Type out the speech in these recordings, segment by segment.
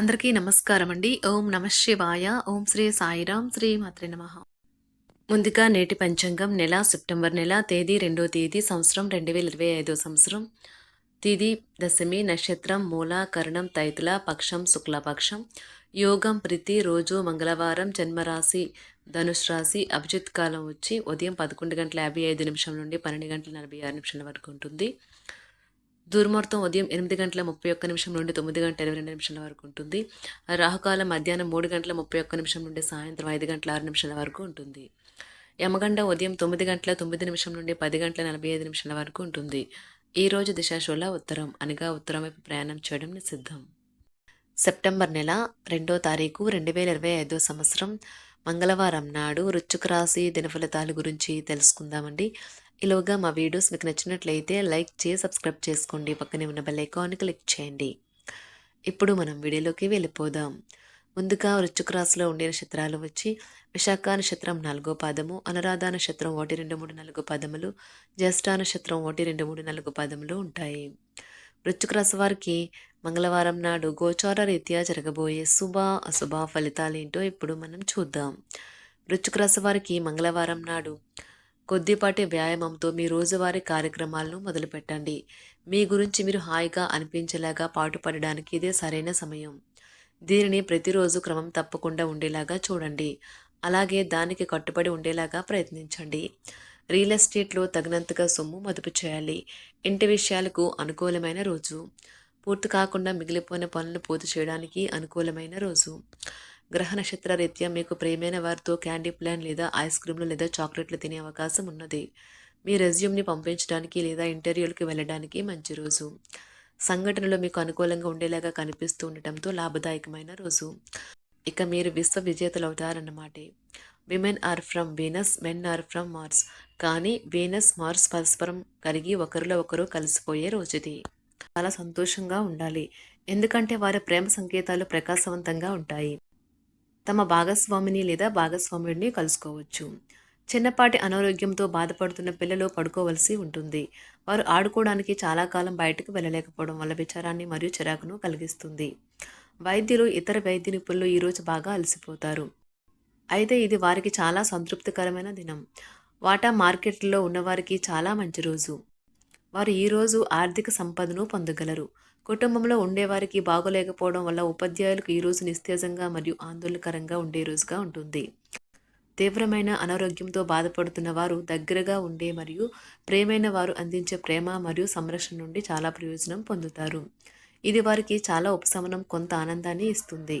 అందరికీ నమస్కారం అండి ఓం నమ శివాయ. ఓం శ్రీ సాయిరాం. శ్రీ మాత్రి నమ. ముందుగా నేటి పంచాంగం నెల సెప్టెంబర్ నెల తేదీ రెండో తేదీ సంవత్సరం రెండు వేల ఇరవై ఐదో సంవత్సరం. తిది దశమి నక్షత్రం మూల కరణం తైతుల పక్షం శుక్లపక్షం. యోగం ప్రీతి రోజు మంగళవారం జన్మరాశి ధనుష్ రాశి అభిజిత్ కాలం వచ్చి ఉదయం పదకొండు గంటల యాభై ఐదు నిమిషం నుండి పన్నెండు గంటల నలభై ఆరు నిమిషాల వరకు ఉంటుంది. దుర్మార్గం ఉదయం ఎనిమిది గంటల ముప్పై ఒక్క నిమిషం నుండి తొమ్మిది గంటల ఇరవై రెండు నిమిషాల వరకు ఉంటుంది. రాహుకాలం మధ్యాహ్నం మూడు గంటల ముప్పై ఒక్క నిమిషం నుండి సాయంత్రం ఐదు గంటల ఆరు నిమిషాల వరకు ఉంటుంది. యమగండ ఉదయం తొమ్మిది గంటల తొమ్మిది నిమిషం నుండి పది గంటల నలభై ఐదు నిమిషాల వరకు ఉంటుంది. ఈ రోజు దిశాశూల ఉత్తరం అనగా ఉత్తరం వైపు ప్రయాణం చేయడం నిషిద్ధం. సెప్టెంబర్ నెల రెండో తారీఖు రెండు వేల ఇరవై ఐదో సంవత్సరం మంగళవారం నాడు రుచుకు రాశి దినఫలితాల గురించి తెలుసుకుందామండి. ఇలాగా మా వీడియోస్ మీకు నచ్చినట్లయితే లైక్ చేసి సబ్స్క్రైబ్ చేసుకోండి. పక్కనే ఉన్న బెల్ ఐకాన్ క్లిక్ చేయండి. ఇప్పుడు మనం వీడియోలోకి వెళ్ళిపోదాం. ముందుగా వృశ్చిక రాశిలో ఉండే నక్షత్రాలు వచ్చి విశాఖ నక్షత్రం నాలుగో పాదము అనురాధ నక్షత్రం ఒకటి రెండు మూడు నాలుగు పదములు జ్యేష్ఠ నక్షత్రం ఒకటి రెండు మూడు నాలుగు పదములు ఉంటాయి. వృశ్చిక రాశి వారికి మంగళవారం నాడు గోచార రీత్యా జరగబోయే శుభ అశుభ ఫలితాలు ఏంటో ఇప్పుడు మనం చూద్దాం. వృశ్చిక రాశి వారికి మంగళవారం నాడు కొద్దిపాటి వ్యాయామంతో మీ రోజువారీ కార్యక్రమాలను మొదలుపెట్టండి. మీ గురించి మీరు హాయిగా అనిపించేలాగా పాటుపడడానికి ఇదే సరైన సమయం. దీనిని ప్రతిరోజు క్రమం తప్పకుండా ఉండేలాగా చూడండి. అలాగే దానికి కట్టుబడి ఉండేలాగా ప్రయత్నించండి. రియల్ ఎస్టేట్లో తగినంతగా సొమ్ము మదుపు చేయాలి. ఇంటి విషయాలకు అనుకూలమైన రోజు. పూర్తి కాకుండా మిగిలిపోయిన పనులు పూర్తి చేయడానికి అనుకూలమైన రోజు. గ్రహ నక్షత్ర రీత్యా మీకు ప్రేమైన వారితో క్యాండీ ప్లాన్ లేదా ఐస్ క్రీమ్లు లేదా చాక్లెట్లు తినే అవకాశం ఉన్నది. మీ రెజ్యూమ్ని పంపించడానికి లేదా ఇంటర్వ్యూలకు వెళ్ళడానికి మంచి రోజు. సంఘటనలో మీకు అనుకూలంగా ఉండేలాగా కనిపిస్తూ ఉండటంతో లాభదాయకమైన రోజు. ఇక మీరు విశ్వ విజేతలు అవుతారన్నమాట. Women are from Venus men are from Mars కానీ వీనస్ మార్స్ పరస్పరం కలిగి ఒకరిలో ఒకరు కలిసిపోయే రోజుది. చాలా సంతోషంగా ఉండాలి. ఎందుకంటే వారి ప్రేమ సంకేతాలు ప్రకాశవంతంగా ఉంటాయి. తమ భాగస్వామిని లేదా భాగస్వాముడిని కలుసుకోవచ్చు. చిన్నపాటి అనారోగ్యంతో బాధపడుతున్న పిల్లలు పడుకోవలసి ఉంటుంది. వారు ఆడుకోవడానికి చాలా కాలం బయటకు వెళ్ళలేకపోవడం వల్ల విచారాన్ని మరియు చిరాకును కలిగిస్తుంది. వైద్యులు ఇతర వైద్య నిపుణులు ఈరోజు బాగా అలసిపోతారు. అయితే ఇది వారికి చాలా సంతృప్తికరమైన దినం. వాటా మార్కెట్లో ఉన్నవారికి చాలా మంచి రోజు. వారు ఈరోజు ఆర్థిక సంపదను పొందగలరు. కుటుంబంలో ఉండేవారికి బాగోలేకపోవడం వల్ల ఉపాధ్యాయులకు ఈరోజు నిస్తేజంగా మరియు ఆందోళనకరంగా ఉండే రోజుగా ఉంటుంది. తీవ్రమైన అనారోగ్యంతో బాధపడుతున్న వారు దగ్గరగా ఉండే మరియు ప్రేమైన వారు అందించే ప్రేమ మరియు సంరక్షణ నుండి చాలా ప్రయోజనం పొందుతారు. ఇది వారికి చాలా ఉపశమనం కొంత ఆనందాన్ని ఇస్తుంది.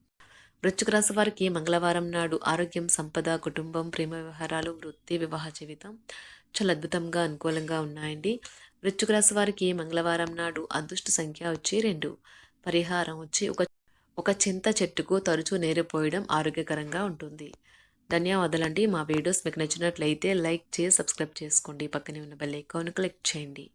వృశ్చిక రాశి వారికి మంగళవారం నాడు ఆరోగ్యం సంపద కుటుంబం ప్రేమ వ్యవహారాలు వృత్తి వివాహ జీవితం చాలా అద్భుతంగా అనుకూలంగా ఉన్నాయండి. వృశ్చిక రాశి వారికి మంగళవారం నాడు అదృష్ట సంఖ్య వచ్చి రెండు. పరిహారం వచ్చి ఒక ఒక చింత చెట్టుకు తరచూ నేరిపోయడం ఆరోగ్యకరంగా ఉంటుంది. ధన్యవాదాలండి. మా వీడియోస్ మీకు నచ్చినట్లయితే లైక్ చేసి సబ్స్క్రైబ్ చేసుకోండి. పక్కనే ఉన్న బెల్ ఐకాన్ క్లిక్ చేయండి.